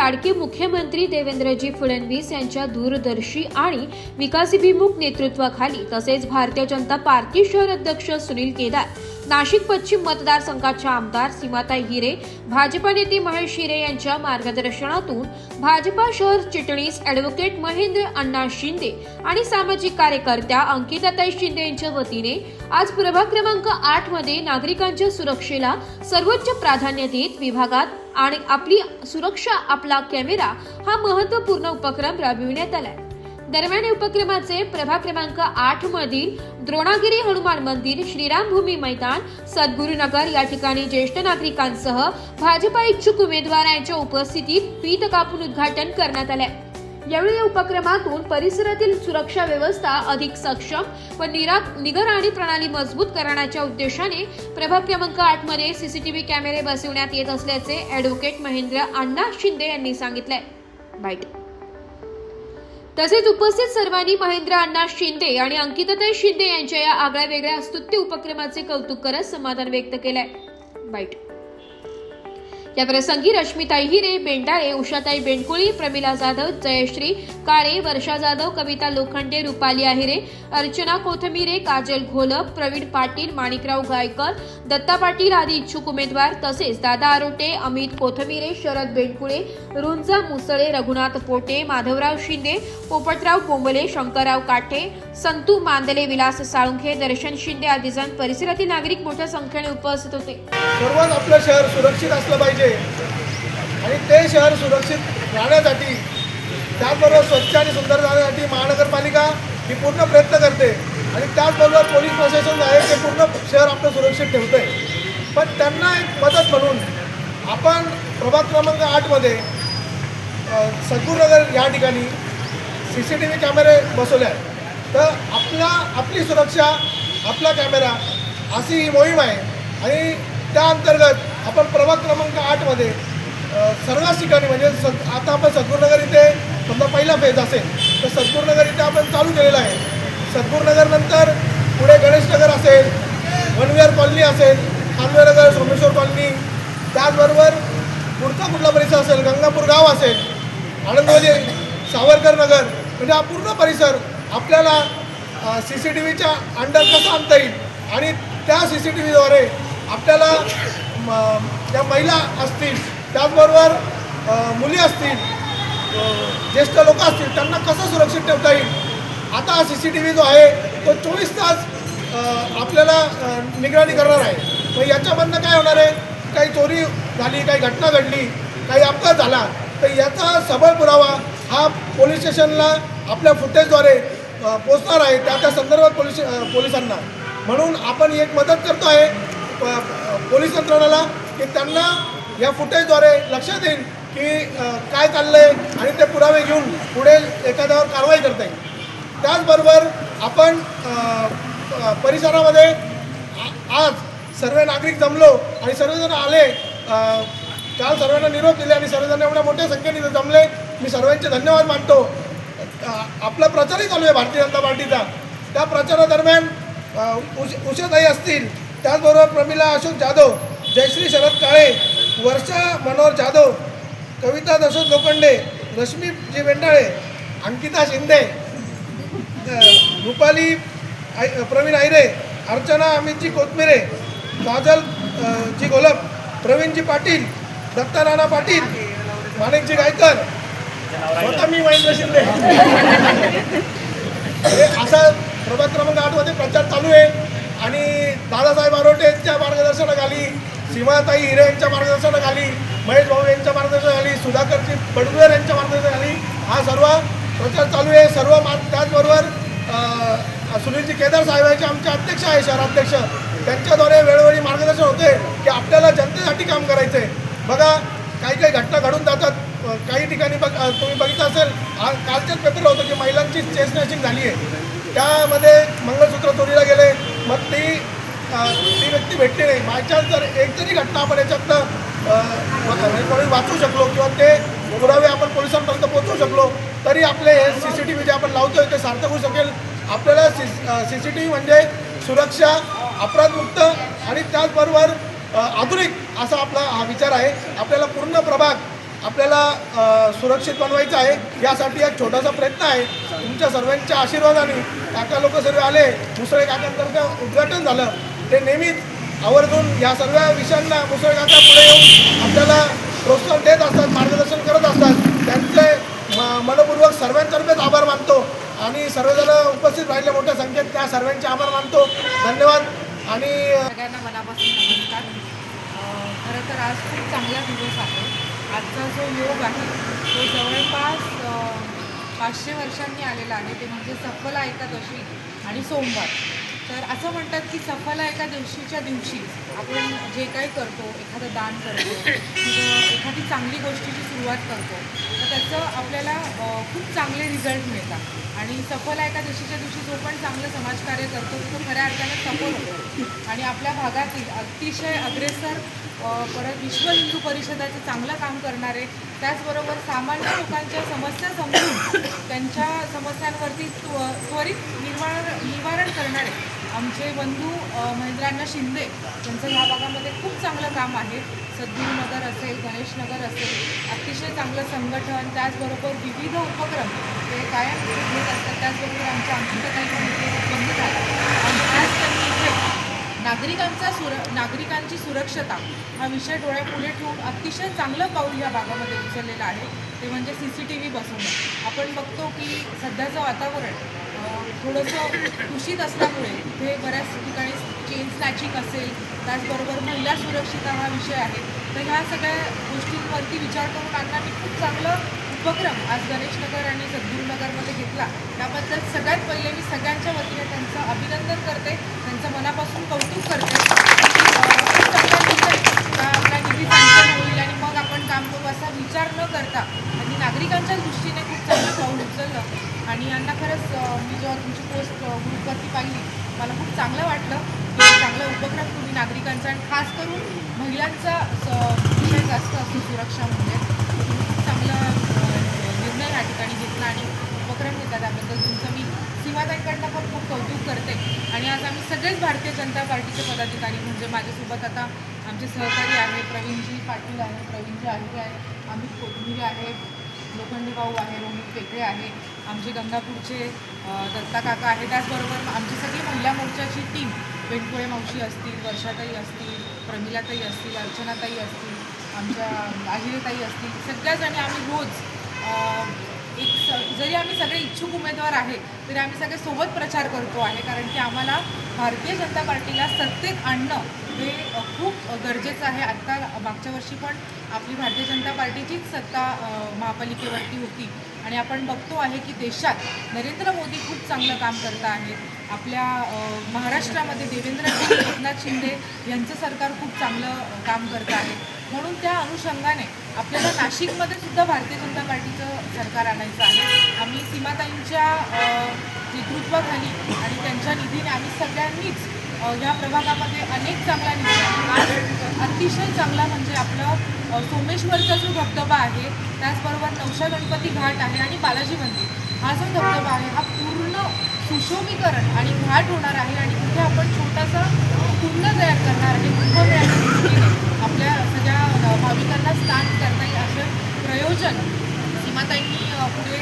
लाडके मुख्यमंत्री देवेंद्रजी फडणवीस यांच्या दूरदर्शी आणि विकासभिमुख नेतृत्वाखाली तसेच भारतीय जनता पार्टी शहर अध्यक्ष सुनील केदार नाशिक पश्चिम मतदारसंघाच्या आमदार सीमाताई हिरे भाजपा नेते महेश हिरे यांच्या मार्गदर्शनातून भाजपा शहर चिटणीस ॲडव्होकेट महेंद्र अण्णा शिंदे आणि सामाजिक कार्यकर्त्या अंकिताताई शिंदे यांच्या वतीने आज प्रभाग क्रमांक आठमध्ये नागरिकांच्या सुरक्षेला सर्वोच्च प्राधान्य देत विभागात आणि आपली सुरक्षा आपला कॅमेरा हा महत्त्वपूर्ण उपक्रम राबविण्यात आलाय. दरम्यान या उपक्रमाचे प्रभाग क्रमांक आठ मधील द्रोणागिरी हनुमान मंदिर श्रीरामभूमी मैदान सद्गुरुनगर या ठिकाणी ज्येष्ठ नागरिकांसह भाजपा इच्छुक उमेदवार यांच्या उपस्थितीत पीत कापून उद्घाटन करण्यात आले यावेळी या उपक्रमातून परिसरातील सुरक्षा व्यवस्था अधिक सक्षम व निरा निगर आणि प्रणाली मजबूत करण्याच्या उद्देशाने प्रभाग क्रमांक आठमध्ये सीसीटीव्ही कॅमेरे बसवण्यात येत असल्याचे ॲडव्होकेट महेंद्र अण्णा शिंदे यांनी सांगितलंय. बाईट. तसेच उपस्थित सर्वांनी महेंद्र अण्णा शिंदे आणि अंकिताताई शिंदे यांच्या या आगळ्या वेगळ्या स्तुत्य उपक्रमाचे कौतुक करत समाधान व्यक्त केलंय. बाईट. या प्रसंगी रश्मिताई हिरे बेंडाळे उषाताई बेंडकुळी प्रमिला जाधव जयश्री काळे वर्षा जाधव कविता लोखंडे रुपाली आहिरे अर्चना कोथमिरे काजल घोलप प्रवीण पाटील माणिकराव गायकर दत्ता पाटील आदी इच्छुक उमेदवार तसेच दादा आरोटे अमित कोथमिरे शरद बेंडकुळे रुंजा मुसळे रघुनाथ पोटे माधवराव शिंदे पोपटराव कोंबले शंकरराव काठे संतू मांदले विलास साळुंखे दर्शन शिंदे आदी जण परिसरातील नागरिक मोठ्या संख्येने उपस्थित होते. सर्वात आपलं शहर सुरक्षित असलं पाहिजे. आणि ते शहर सुरक्षित राहण्यासाठी त्याचबरोबर स्वच्छ आणि सुंदर राहण्यासाठी महानगरपालिका ही पूर्ण प्रयत्न करते. आणि त्याचबरोबर पोलीस प्रशासन आहे ते पूर्ण शहर आपलं सुरक्षित ठेवतं आहे पण त्यांना एक मदत म्हणून आपण प्रभाग क्रमांक आठमध्ये अ, सद्गुरुनगर या ठिकाणी सी सी टी व्ही कॅमेरे बसवले आहेत. तर आपला आपली सुरक्षा आपला कॅमेरा अशी ही मोहीम आहे. आणि त्या अंतर्गत आपण प्रभाग क्रमांक आठमध्ये सर्वच ठिकाणी म्हणजे स आता आपण सद्गुरुनगर इथे समजा पहिला फेज असेल तर सद्गुरुनगर इथे आपण चालू केलेला आहे. सद्गुरुनगरनंतर पुढे गणेशनगर असेल वनविहार कॉलनी असेल खानवेनगर सोमेश्वर कॉलनी. त्याचबरोबर पुढचा कुठला परिसर असेल गंगापूर गाव असेल आनंदवली सावरकर नगर म्हणजे हा पूर्ण परिसर आपल्याला सी सी टी व्हीच्या अंडर कसा आणता येईल आणि त्या सी सी टी व्हीद्वारे आपल्याला म, ज्या महिला असतील त्याचबरोबर मुली असतील ज्येष्ठ लोक असतील त्यांना कसं सुरक्षित ठेवता येईल? आता हा सी सी टी व्ही जो आहे तो चोवीस तास आपल्याला निगराणी करणार आहे. मग याच्यामधनं काय होणार आहे? काही चोरी झाली काही घटना घडली काही अपघात झाला तर याचा सबळ पुरावा हा पोलीस स्टेशनला आपल्या फुटेजद्वारे पोचणार आहे. त्या त्या संदर्भात पोलीस पोलिसांना. म्हणून आपण एक मदत करतो आहे. पोलीस यंत्रणाला की त्यांना या फुटेजद्वारे लक्षात येईल की काय चाललं आहे आणि ते पुरावे घेऊन पुढे एखाद्यावर कारवाई करता येईल. त्याचबरोबर आपण परिसरामध्ये आ- आज सर्व नागरिक जमलो आणि सर्वजण आले काल सर्वांना निरोप दिले आणि सर्वजण एवढ्या मोठ्या संख्येने जमले मी सर्वांचे धन्यवाद मानतो. आपला प्रचारही चालू आहे भारतीय जनता पार्टीचा. त्या प्रचारादरम्यान उश उष उषाताई असतील त्याचबरोबर प्रमिला अशोक जाधव जयश्री शरद काळे वर्षा मनोहर जाधव कविता दशरथ लोखंडे रश्मी जी वेंडाळे अंकिता शिंदे रुपाली आय प्रवीण आयरे अर्चना अमितजी कोथमिरे काजल जी गोलप प्रवीणजी पाटील दत्ता नाना पाटील माणिकजी गायकर स्वतः मी महेंद्र शिंदे. हे असा प्रभाग क्रमांक आठमध्ये प्रचार चालू आहे. आणि दादासाहेब आरोटे यांच्या मार्गदर्शनाखाली सीमाताई हिरे यांच्या मार्गदर्शनाखाली महेश भाऊ यांच्या मार्गदर्शनाखाली सुधाकरजी बडगुवेर यांच्या मार्गदर्शनाखाली हा सर्व प्रचार चालू आहे. सर्व मा त्याचबरोबर सुनीलजी केदार साहेबांचे आमचे अध्यक्ष आहे शहराध्यक्ष. त्यांच्याद्वारे वेळोवेळी मार्गदर्शन होते की आपल्याला जनतेसाठी काम करायचं आहे बघा काही काही घटना घडून जातात. काही ठिकाणी बघ तुम्ही बघितलं असेल कालच्याच पेपर होतं की महिलांची चेस नॅशिंग झाली आहे. त्यामध्ये मंगळ मग ती ती व्यक्ती भेटली नाही. माझ्या जर एक जरी घटना आपण याच्यातनं वाचू कोणी शकलो किंवा ते पुरावे आपण पोलिसांपर्यंत पोहोचवू शकलो तरी आपले हे C C T V J आपण लावतोय ते सार्थक होऊ शकेल. आपल्याला सी सी टी व्ही म्हणजे सुरक्षा अपराधमुक्त आणि त्याचबरोबर आधुनिक असा आपला हा विचार आहे. आपल्याला पूर्ण प्रभाग आपल्याला सुरक्षित बनवायचं आहे यासाठी एक छोटासा प्रयत्न आहे. तुमच्या सर्वांच्या आशीर्वादाने काका लोक सर्व आले मुसळे काकांतर्फे उद्घाटन झालं. ते नेहमीच आवर्जून या सर्व विषयांना मुसळे काका पुढे येऊन आपल्याला प्रोत्साहन देत असतात मार्गदर्शन करत असतात. त्यांचे म- मनपूर्वक सर्वांतर्फेच आभार मानतो आणि सर्वजण उपस्थित राहिले मोठ्या संख्येत त्या सर्वांचे आभार मानतो. धन्यवाद. आणि सगळ्यांना मनापासून नमस्कार. खरं तर आज खूप चांगला दिवस आहे. आजचा जो योग आहे तो जवळपास पाचशे वर्षांनी आलेला आहे. ते म्हणजे सफला एकादशी आणि सोमवार. तर असं म्हणतात की सफला एकादशीच्या दिवशी आपण जे काही करतो एखादं दान करतो एखादी चांगली गोष्टीची सुरुवात करतो तर त्याचं आपल्याला खूप चांगले रिझल्ट मिळतात. आणि सफला एकादशीच्या दिवशी जो पण चांगलं समाजकार्य करतो तो खऱ्या अर्थाने सफल होतो. आणि आपल्या भागातील अतिशय अग्रेसर परत विश्व हिंदू परिषदाचं चांगलं काम करणारे त्याचबरोबर सामान्य लोकांच्या समस्या समजून त्यांच्या समस्यांवरती त्व त्वरित निवारण निवारण करणारे आमचे बंधू महेंद्रांना शिंदे त्यांचं ह्या भागामध्ये खूप चांगलं काम आहे. सद्गुरुनगर असेल गणेशनगर असेल अतिशय चांगलं संघटन त्याचबरोबर विविध उपक्रम ते कायम घेत असतात. त्याचबरोबर आमच्या अंकितताई बंद झाला आणि आज त्यांनी इथे नागरिकांचा सुर नागरिकांची सुरक्षता हा विषय डोळ्यापुढे ठेवून अतिशय चांगलं पाऊल या भागामध्ये उचललेलं आहे. ते म्हणजे सी सी टी व्ही बसवणं आपण बघतो की सध्याचं वातावरण थोडंसं दूषित असल्यामुळे इथे बऱ्याच ठिकाणी चेन स्नॅचिंग असेल त्याचबरोबर महिला सुरक्षिता हा विषय आहे. तर ह्या सगळ्या गोष्टींवरती विचार करून अण्णा खूप चांगलं उपक्रम आज गणेशनगर आणि सद्गुरुनगरमध्ये घेतला. त्याबद्दल सगळ्यात पहिले मी सगळ्यांच्या वतीने त्यांचं अभिनंदन करते. त्यांचं मनापासून कौतुक करते. आपला निधी होईल आणि मग आपण काम करू असा विचार न करता आणि नागरिकांच्या दृष्टीने खूप चांगलं पाऊल उचललं. आणि यांना खरंच मी जेव्हा तुमची पोस्ट ग्रुपवरती पाहिली मला खूप चांगलं वाटलं. की एक चांगला उपक्रम तुम्ही नागरिकांचा आणि खास करून महिलांचा स- विषय जास्त असतो सुरक्षा म्हणजे तुम्ही खूप चांगला अं, निर्णय या ठिकाणी घेतला आणि उपक्रम घेतला. त्याबद्दल तुमचं मी सीमाताईकडनं पण खूप कौतुक करते. आणि आज आम्ही सगळेच भारतीय जनता पार्टीचे पदाधिकारी म्हणजे माझ्यासोबत आता आमचे सहकारी आहे प्रवीणजी पाटील आहे प्रवीणजी आहे आहे अमित कोथमिरे आहे लोखंडे भाऊ आहे रोहित पेकळे आहे आमचे गंगापूरचे दत्ता काका आहे. त्याचबरोबर आमची सगळी महिला मोर्चाची टीम बेंडकोळे मावशी असतील वर्षाताई असतील प्रमिलाताई असतील अर्चनाताई असतील आमच्या आहिरेताई असतील सगळ्याजणी आम्ही रोज एक स जरी आम्ही सगळे इच्छुक उमेदवार आहे तरी आम्ही सगळे सोबत प्रचार करतो आहे कारण की आम्हाला भारतीय जनता पार्टीला सत्तेत आणणं हे खूप गरजेचं आहे. आत्ता मागच्या वर्षी पण आपली भारतीय जनता पार्टीचीच सत्ता महापालिकेवरती होती. आणि आपण बघतो आहे की देशात नरेंद्र मोदी खूप चांगलं काम करत आहेत. आपल्या महाराष्ट्रामध्ये देवेंद्र एकनाथ शिंदे यांचं सरकार खूप चांगलं काम करत आहे. म्हणून त्या अनुषंगाने आपल्याला नाशिकमध्ये सुद्धा भारतीय जनता पार्टीचं सरकार आणायचं आहे. आम्ही सीमाताईंच्या नेतृत्वाखाली आणि त्यांच्या निधीने आम्ही सगळ्यांनीच या प्रभागामध्ये अनेक चांगला निधी अतिशय चांगला म्हणजे आपलं सोमेश्वरचा जो धबधबा आहे त्याचबरोबर नवशा गणपती घाट आहे आणि बालाजी मंदिर. हा जो धबधबा आहे हा पूर्ण सुशोभीकरण आणि घाट होणार आहे आणि तिथे आपण छोटासा कुंड तयार करणार आहे कुंभमेळ्याच्या आपल्या सगळ्या भाविकांना स्नान करता येईल असं प्रयोजन सीमाताईंनी पुढे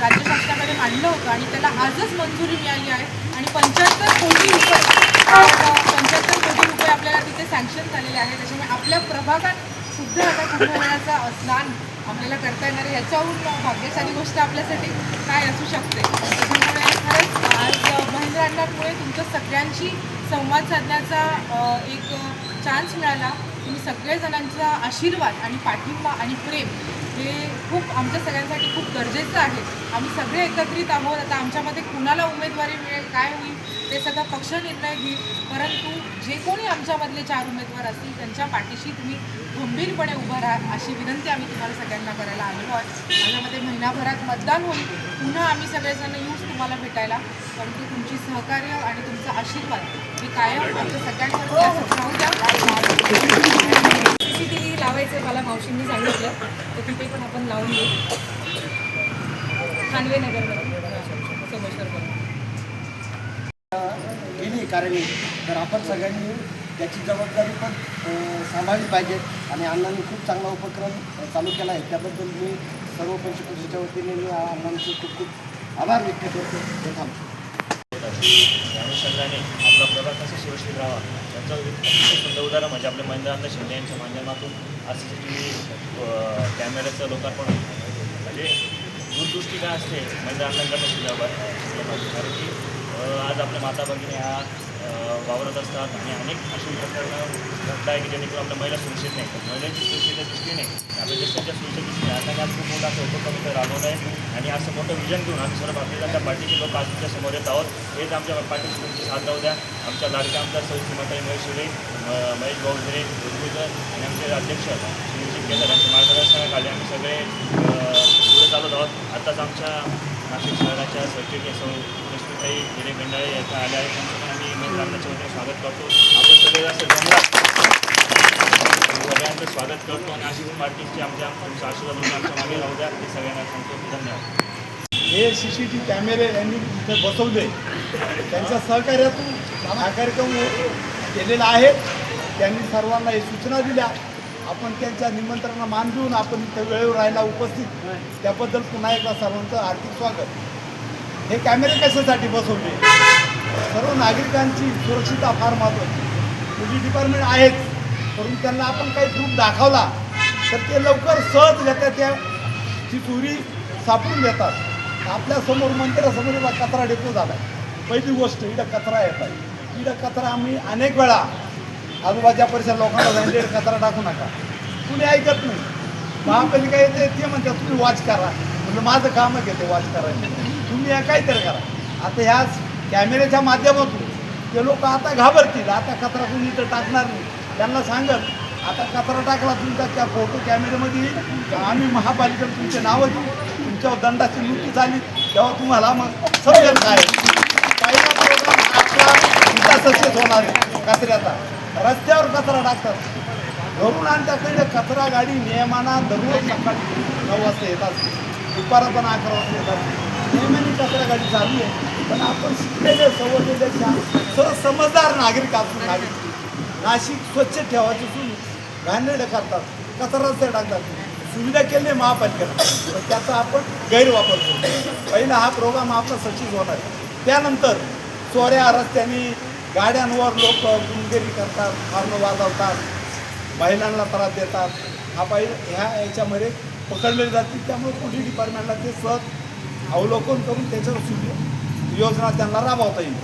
राज्य शासनाकडे मांडलं होतं आणि त्याला आजच मंजुरी मिळाली आहे. आणि पंच्याहत्तर कोटी रुपये पंच्याहत्तर कोटी रुपये आपल्याला तिथे सँक्शन झालेले आहे. त्याच्यामुळे आपल्या प्रभागात सुद्धा आता कुंभमेळ्याचा स्नान आपल्याला करता येणार आहे. याच्याहून भाग्यशाली गोष्ट आपल्यासाठी काय असू शकते? त्याच्यामुळे खरंच आज महेंद्र अण्णांमुळे तुमच्या सगळ्यांशी संवाद साधण्याचा एक चान्स मिळाला. तुम्ही सगळेजणांचा आशीर्वाद आणि पाठिंबा आणि प्रेम हे खूप आमच्या सगळ्यांसाठी खूप गरजेचं आहे. आम्ही सगळे एकत्रित आहोत. आता आमच्यामध्ये कुणाला उमेदवारी मिळेल काय होईल ते सगळं पक्ष निर्णय घेईल. परंतु जे कोणी आमच्यामधले चार उमेदवार असतील त्यांच्या पाठीशी तुम्ही गंभीरपणे उभं राहा अशी विनंती आम्ही तुम्हाला सगळ्यांना करायला आलेलो आहोत माझ्यामध्ये महिनाभरात मतदान होईल. पुन्हा आम्ही सगळेजण येऊच तुम्हाला भेटायला. परंतु तुमची सहकार्य आणि तुमचा आशीर्वाद हे कायम आमच्या सगळ्यांवरती द्या सी सी टी व्ही लावायचं मला मावशींनी सांगितलं. तर तिथे पण आपण लावून घेऊ खानवे नगरमध्ये. सोमेश्वरमध्ये केली कारण तर आपण सगळ्यांनी त्याची जबाबदारी पण सांभाळली पाहिजे. आणि अण्णांनी खूप चांगला उपक्रम चालू केला आहे. त्याबद्दल मी सर्व पंचकृषीच्या वतीने मी अण्णांचे खूप खूप आभार व्यक्त करतो. हे थांबतो अनुषंगाने आपला प्रभाग कसा सुरक्षित राहावा त्यांचा सुंदर उदाहरण म्हणजे आपल्या महेंद्रनाथ शिंदे यांच्या माध्यमातून आज सी सी टी व्ही कॅमेऱ्याचं लोकार्पण म्हणजे दूरदृष्टी काय असते महेंद्रनाथांकडनं सुद्धा कारण की आज आपल्या माता भगिनी ह्या वावरत असतात आणि अनेक अशी प्रकरणं घडत आहे की जेणेकरून आपल्या महिला सुरक्षित नाही. तर महिलांची सुरक्षेच्या दृष्टीने आपल्या देशाच्या सुरक्षेच्या दृष्टीने आता आज खूप मोठा असं उपक्रम इथं राबवला आहे आणि असं मोठं विजन घेऊन आम्ही सर्व भारतीय जनता पार्टीचे लोक आज तुमच्यासमोर येत आहोत. हेच आमच्या पार्टीची तुमची साथ राहू द्या. आमच्या लाडक्या आमदार सौ सीमाताई महेश हिरे म- महेश भाऊ हिरे आणि आमचे अध्यक्ष सुनिश्चित केदार यांच्या मार्गदर्शनाखाली आम्ही सगळे पुढे चालत आहोत. आत्ताच आमच्या नाशिक शहराच्या सचिव सौ रश्मीताई हिरे गंडाळे याच्या आल्या आहेत. त्यांचं वतीने स्वागत करतो. आपण सगळे असं जमला. सगळ्यांचं स्वागत करतो आणि आशिष पार्टीची आमच्या तुमचा आशीर्वाद म्हणून आमच्या मागे राहू द्या. ते सगळ्यांना सांगतो. धन्यवाद. हे सी सी टी कॅमेरे यांनी इथे बसवले. त्यांच्या सहकार्यातून हा कार्यक्रम केलेला आहे. त्यांनी सर्वांना हे सूचना दिल्या. आपण त्यांच्या निमंत्रणाला मान देऊन आपण इथं वेळेवर राहायला उपस्थित. त्याबद्दल पुन्हा एकदा सर्वांचं हार्दिक स्वागत. हे कॅमेरे कशासाठी बसवले? सर्व नागरिकांची सुरक्षितता फार महत्त्वाची पोलीस डिपार्टमेंट आहेच परंतु त्यांना आपण काही प्रूफ दाखवला तर ते लवकर सहज घेतात त्या ची चोरी सापडून देतात. आपल्यासमोर मंदिरासमोर इथं कचरा डेपो झाला पहिली गोष्ट इथं कचरा येतात इथं कचरा आम्ही अनेक वेळा आजूबाजूच्या परिसर लोकांना सांगितले कचरा टाकू नका. कुणी ऐकत नाही. महापालिका येते ते म्हणतात तुम्ही वॉच करा. म्हणजे माझं कामच घेते वॉच करायचं तुम्ही या काहीतरी करा. आता ह्याच कॅमेऱ्याच्या माध्यमातून ते लोक आता घाबरतील आता कचरा कोणी इथं टाकणार नाही. त्यांना सांगत आता कचरा टाकला तुमचा त्या फोटो कॅमेऱ्यामध्ये येईल. आम्ही महापालिकेला तुमचे नावं देऊ. तुमच्यावर दंडाची नोटीस आली तेव्हा तुम्हाला मग समजेल काय. पहिला प्रोग्राम आपला सुद्धा सक्सेस होणार आहे कचऱ्याचा. रस्त्यावर कचरा टाकतात. घरून आणल्याकडे कचरा गाडी नियमाना दररोज सकाळी नऊ वाजता येतात दुपारा पण अकरा वाजता येतात नियमाने कचरा गाडी चालू आहे. पण आपण शिकलेले सवरलेले सर्व समजदार नागरिक असून नागरिक. नाशिक स्वच्छ ठेवायची सोडून घाणेरडं करतात कचरा रस्ते टाकतात सुविधा केली आहे महापालिकेला पण त्याचा आपण गैरवापर करतो पहिला हा प्रोग्राम आपला सचिव होणार आहे. त्यानंतर चोऱ्या रस्त्याने गाड्यांवर लोक गुंडगिरी करतात हॉर्न वाजवतात महिलांना त्रास देतात. हा पाहिजे ह्या याच्यामध्ये पकडले जातील. त्यामुळे पोलीस डिपार्टमेंटला ते सहज अवलोकन करून त्याच्यावर सुरू योजना त्यांना राबवता येईल.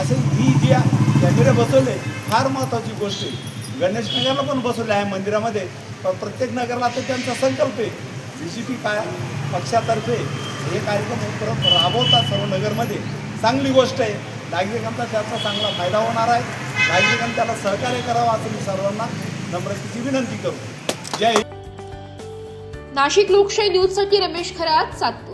असे ही जी कॅमेरे बसवले फार महत्त्वाची गोष्ट आहे. गणेश नगरला पण बसवले आहे मंदिरामध्ये पण प्रत्येक नगरला तर त्यांचा संकल्प आहे. बी जे पी काय पक्षातर्फे हे कार्यक्रम उपक्रम राबवतात सर्व नगरमध्ये. चांगली गोष्ट आहे. नागरिकांचा त्याचा चांगला फायदा होणार आहे. नागरिकांनी त्याला सहकार्य करावं असं मी सर्वांना नम्रतेची विनंती करू जय नाशिक लोकशाही न्यूजसाठी रमेश खरात सातपूर.